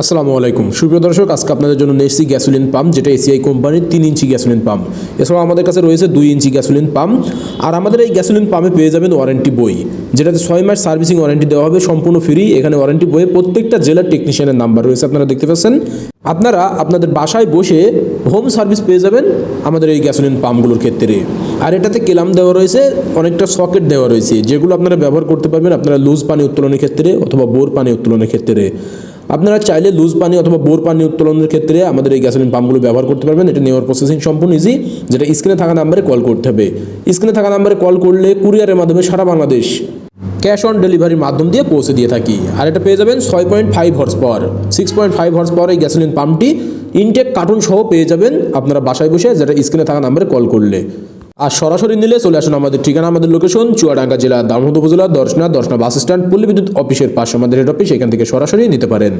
আসসালামু আলাইকুম। সুপ্রিয় দর্শক, আজকে আপনাদের জন্য নেসি গ্যাসোলিন পাম্প, যেটা এসিআই কোম্পানির তিন ইঞ্চি গ্যাসোলিন পাম্প। এছাড়াও আমাদের কাছে রয়েছে দুই ইঞ্চি গ্যাসোলিন পাম্প। আর আমাদের এই গ্যাসোলিন পাম্পে পেয়ে যাবেন ওয়ারেন্টি বই, যেটাতে ছয় মাস সার্ভিসিং ওয়ারেন্টি দেওয়া হবে, সম্পূর্ণ ফ্রি। এখানে ওয়ারেন্টি বইয়ে প্রত্যেকটা জেলার টেকনিশিয়ানের নাম্বার রয়েছে, আপনারা দেখতে পাচ্ছেন। আপনারা আপনাদের বাসায় বসে হোম সার্ভিস পেয়ে যাবেন আমাদের এই গ্যাসোলিন পাম্পগুলোর ক্ষেত্রে। আর এটাতে কেলাম দেওয়া রয়েছে, অনেকটা সকেট দেওয়া রয়েছে, যেগুলো আপনারা ব্যবহার করতে পারবেন আপনারা লুজ পানি উত্তোলনের ক্ষেত্রে অথবা বোর পানি উত্তোলনের ক্ষেত্রে। আপনারা চাইলে লুজ পানি অথবা বোর পানি উত্তোলনের ক্ষেত্রে আমাদের এই গ্যাসোলিন পাম্পগুলো ব্যবহার করতে পারবেন। এটা নেওয়ার প্রসেসিং সম্পূর্ণ ইজি যেটা স্ক্রিনে থাকা নাম্বারে কল করতে হবে। স্ক্রিনে থাকা নাম্বারে কল করলে কুরিয়ারের মাধ্যমে সারা বাংলাদেশ ক্যাশ অন ডেলিভারির মাধ্যম দিয়ে পৌঁছে দিয়ে থাকি। আর এটা পেয়ে যাবেন ছয় point five horsepower six point five horsepower এই গ্যাসোলিন পাম্পটি ইনটেক কার্টুন সহ পেয়ে যাবেন আপনারা বাসায় বসে, যেটা স্ক্রিনে থাকা নাম্বারে কল করলে। আর সরাসরি নিলে চলে আসুন আমাদের ঠিকানা, আমাদের লোকেশন চুয়াডাঙ্গা জেলা দামোদ উপজেলা, দর্শনা দর্শনা বাস স্ট্যান্ড পল্লী বিদ্যুৎ অফিসের পাশে। আমাদের হেড অফিস এখান থেকে সরাসরি নিতে পারেন।